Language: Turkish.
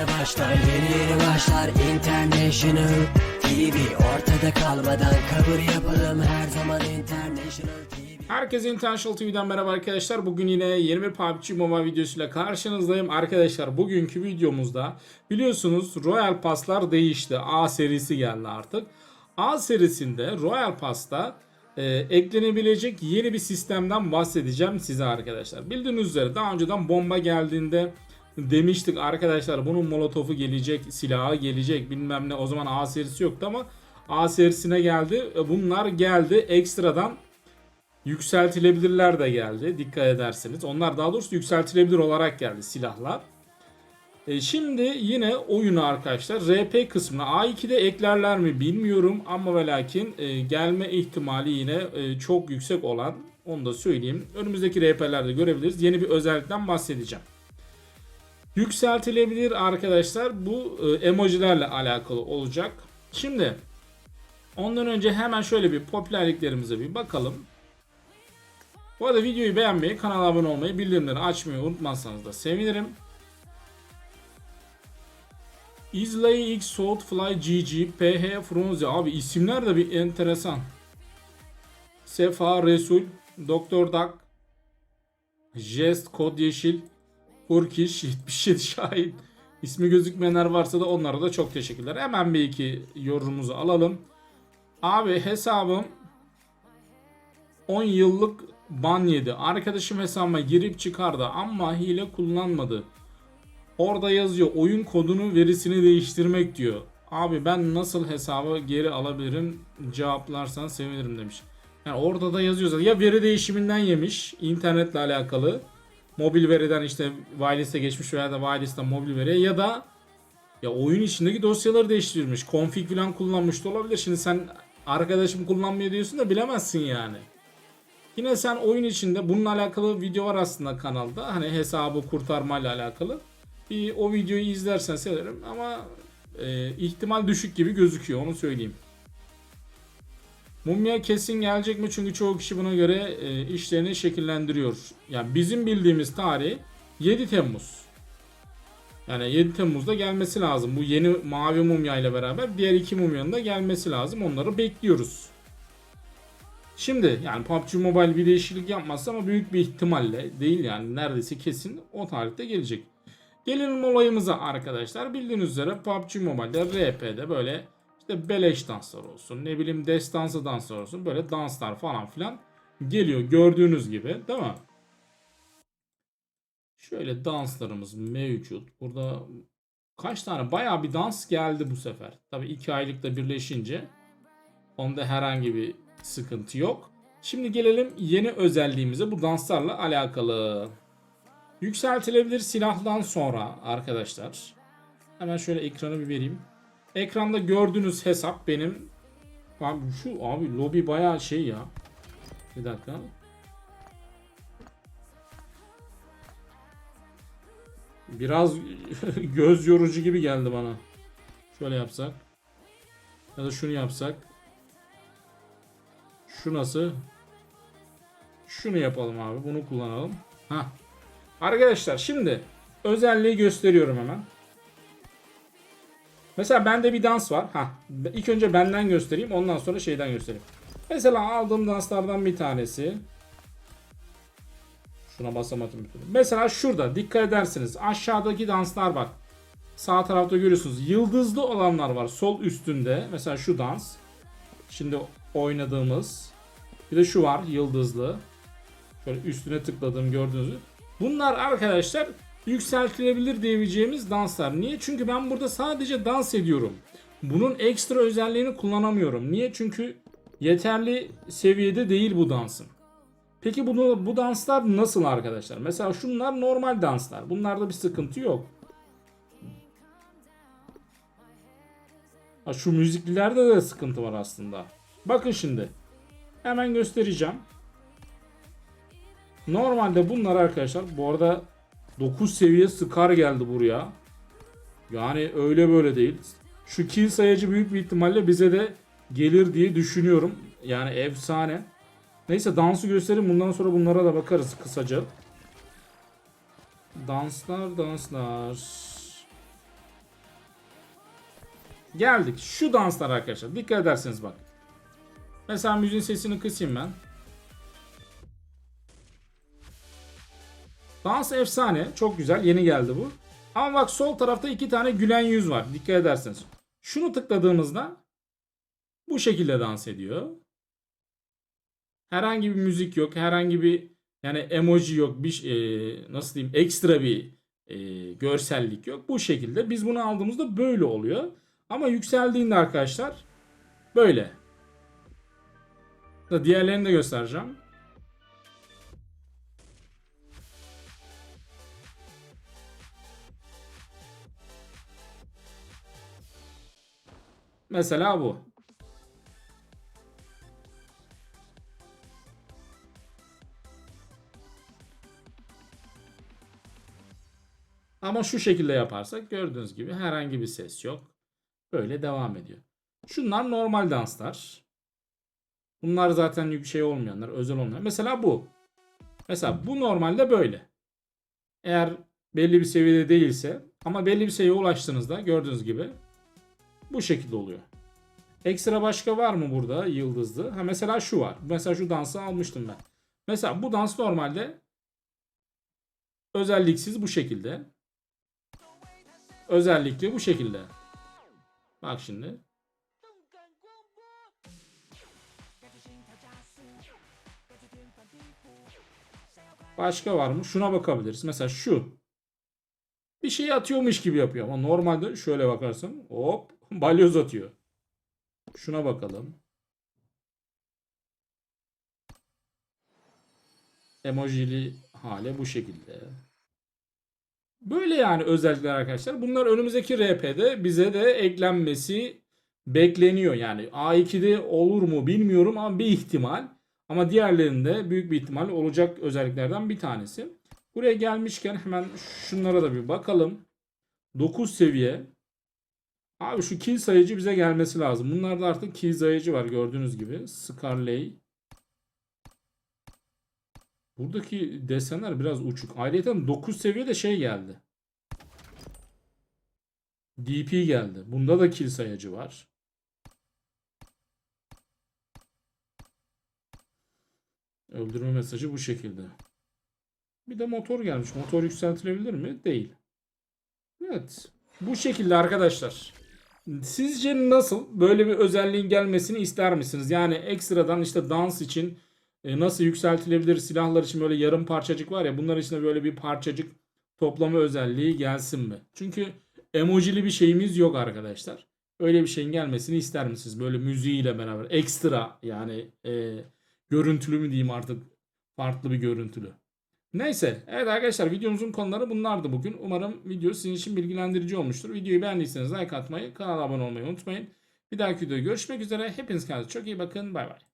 yeni başlar Yeni yeni başlar International TV Ortada kalmadan kabul yapalım Her zaman International TV Herkese International TV'den merhaba arkadaşlar. Bugün yine yeni bir PUBG Mobile videosuyla karşınızdayım. Arkadaşlar bugünkü videomuzda biliyorsunuz Royal Pass'lar değişti. A serisi geldi artık. A serisinde Royal Pass'ta e, eklenebilecek yeni bir sistemden bahsedeceğim size arkadaşlar. Bildiğiniz üzere daha önceden bomba geldiğinde demiştik arkadaşlar bunun molotofu gelecek, silahı gelecek bilmem ne. O zaman A serisi yoktu ama A serisine geldi. E, Bunlar geldi ekstradan yükseltilebilirler de geldi dikkat ederseniz. Onlar daha doğrusu yükseltilebilir olarak geldi silahlar. E, şimdi yine oyunu arkadaşlar RP kısmına A2'de eklerler mi bilmiyorum ama ve lakin e, gelme ihtimali yine e, çok yüksek olan onu da söyleyeyim. Önümüzdeki RP'lerde görebiliriz. Yeni bir özellikten bahsedeceğim. Yükseltilebilir arkadaşlar bu e, emojilerle alakalı olacak. Şimdi ondan önce hemen şöyle bir popülerliklerimize bir bakalım. Bu arada videoyu beğenmeyi, kanala abone olmayı, bildirimleri açmayı unutmazsanız da sevinirim. Islay X Southfly GG PH Fronzi abi isimler de bir enteresan. Sefa Resul Doktor Dak Jest Kod Yeşil Hurkiş 77 Şahin İsmi gözükmeyenler varsa da onlara da çok teşekkürler. Hemen bir iki yorumumuzu alalım. Abi hesabım 10 yıllık ban yedi. Arkadaşım hesabıma girip çıkardı ama hile kullanmadı. Orada yazıyor oyun kodunu verisini değiştirmek diyor. Abi ben nasıl hesabı geri alabilirim cevaplarsan sevinirim demiş. Yani orada da yazıyor zaten. Ya veri değişiminden yemiş internetle alakalı. Mobil veriden işte wireless'e geçmiş veya da wireless'ten mobil veriye ya da ya oyun içindeki dosyaları değiştirmiş. Config falan kullanmış da olabilir. Şimdi sen arkadaşım kullanmıyor diyorsun da bilemezsin yani. Yine sen oyun içinde bununla alakalı video var aslında kanalda. Hani hesabı kurtarmayla alakalı. Bir o videoyu izlersen sevinirim ama e, ihtimal düşük gibi gözüküyor onu söyleyeyim. Mumya kesin gelecek mi? Çünkü çoğu kişi buna göre e, işlerini şekillendiriyor. Yani bizim bildiğimiz tarih 7 Temmuz. Yani 7 Temmuz'da gelmesi lazım. Bu yeni mavi mumya ile beraber diğer iki mumyanın da gelmesi lazım. Onları bekliyoruz. Şimdi yani PUBG Mobile bir değişiklik yapmazsa ama büyük bir ihtimalle değil yani neredeyse kesin o tarihte gelecek. Gelelim olayımıza arkadaşlar. Bildiğiniz üzere PUBG Mobile'de RP'de böyle işte beleş danslar olsun ne bileyim destansı danslar olsun böyle danslar falan filan geliyor gördüğünüz gibi değil mi? Şöyle danslarımız mevcut. Burada kaç tane bayağı bir dans geldi bu sefer. Tabi iki aylıkta birleşince onda herhangi bir sıkıntı yok. Şimdi gelelim yeni özelliğimize bu danslarla alakalı. Yükseltilebilir silahdan sonra arkadaşlar. Hemen şöyle ekranı bir vereyim. Ekranda gördüğünüz hesap benim. Abi şu abi lobi bayağı şey ya. Bir dakika. Biraz göz yorucu gibi geldi bana. Şöyle yapsak. Ya da şunu yapsak. Şu nasıl? Şunu yapalım abi. Bunu kullanalım. Ha. Arkadaşlar şimdi özelliği gösteriyorum hemen. Mesela bende bir dans var. Ha. İlk önce benden göstereyim. Ondan sonra şeyden göstereyim. Mesela aldığım danslardan bir tanesi. Şuna basamadım. Mesela şurada dikkat edersiniz. Aşağıdaki danslar bak. Sağ tarafta görüyorsunuz. Yıldızlı olanlar var. Sol üstünde. Mesela şu dans. Şimdi oynadığımız. Bir de şu var yıldızlı. Şöyle üstüne tıkladığım gördüğünüz gibi. Bunlar arkadaşlar yükseltilebilir diyebileceğimiz danslar. Niye? Çünkü ben burada sadece dans ediyorum. Bunun ekstra özelliğini kullanamıyorum. Niye? Çünkü yeterli seviyede değil bu dansın. Peki bunu, bu danslar nasıl arkadaşlar? Mesela şunlar normal danslar. Bunlarda bir sıkıntı yok. Ha, şu müziklilerde de sıkıntı var aslında. Bakın şimdi. Hemen göstereceğim. Normalde bunlar arkadaşlar bu arada 9 seviye Scar geldi buraya. Yani öyle böyle değil. Şu kill sayacı büyük bir ihtimalle bize de gelir diye düşünüyorum. Yani efsane. Neyse dansı göstereyim. Bundan sonra bunlara da bakarız kısaca. Danslar danslar. Geldik. Şu danslar arkadaşlar. Dikkat ederseniz bak. Mesela müziğin sesini kısayım ben. Dans efsane. Çok güzel. Yeni geldi bu. Ama bak sol tarafta iki tane gülen yüz var. Dikkat ederseniz. Şunu tıkladığımızda bu şekilde dans ediyor. Herhangi bir müzik yok. Herhangi bir yani emoji yok. Bir e, nasıl diyeyim ekstra bir e, görsellik yok. Bu şekilde. Biz bunu aldığımızda böyle oluyor. Ama yükseldiğinde arkadaşlar böyle. Diğerlerini de göstereceğim. Mesela bu. Ama şu şekilde yaparsak gördüğünüz gibi herhangi bir ses yok. Böyle devam ediyor. Şunlar normal danslar. Bunlar zaten bir şey olmayanlar, özel olmayan. Mesela bu. Mesela bu normalde böyle. Eğer belli bir seviyede değilse ama belli bir seviyeye ulaştığınızda gördüğünüz gibi bu şekilde oluyor. Ekstra başka var mı burada yıldızlı? Ha mesela şu var. Mesela şu dansı almıştım ben. Mesela bu dans normalde özelliksiz bu şekilde. Özellikle bu şekilde. Bak şimdi. Başka var mı? Şuna bakabiliriz. Mesela şu. Bir şey atıyormuş gibi yapıyor ama normalde şöyle bakarsın hop balyoz atıyor. Şuna bakalım. Emojili hale bu şekilde. Böyle yani özellikler arkadaşlar. Bunlar önümüzdeki RP'de bize de eklenmesi bekleniyor. Yani A2'de olur mu bilmiyorum ama bir ihtimal. Ama diğerlerinde büyük bir ihtimal olacak özelliklerden bir tanesi. Buraya gelmişken hemen şunlara da bir bakalım. 9 seviye. Abi şu kill sayıcı bize gelmesi lazım. Bunlarda artık kill sayıcı var gördüğünüz gibi. Scarlett. Buradaki desenler biraz uçuk. Ayrıca 9 seviye de şey geldi. DP geldi. Bunda da kill sayacı var. Öldürme mesajı bu şekilde. Bir de motor gelmiş. Motor yükseltilebilir mi? Değil. Evet. Bu şekilde arkadaşlar. Sizce nasıl? Böyle bir özelliğin gelmesini ister misiniz? Yani ekstradan işte dans için e, nasıl yükseltilebilir silahlar için böyle yarım parçacık var ya bunlar için böyle bir parçacık toplama özelliği gelsin mi? Çünkü emojili bir şeyimiz yok arkadaşlar. Öyle bir şeyin gelmesini ister misiniz? Böyle müziğiyle beraber ekstra yani e, görüntülü mü diyeyim artık farklı bir görüntülü. Neyse evet arkadaşlar videomuzun konuları bunlardı bugün. Umarım video sizin için bilgilendirici olmuştur. Videoyu beğendiyseniz like atmayı, kanala abone olmayı unutmayın. Bir dahaki videoda görüşmek üzere. Hepiniz kendinize çok iyi bakın. Bay bay.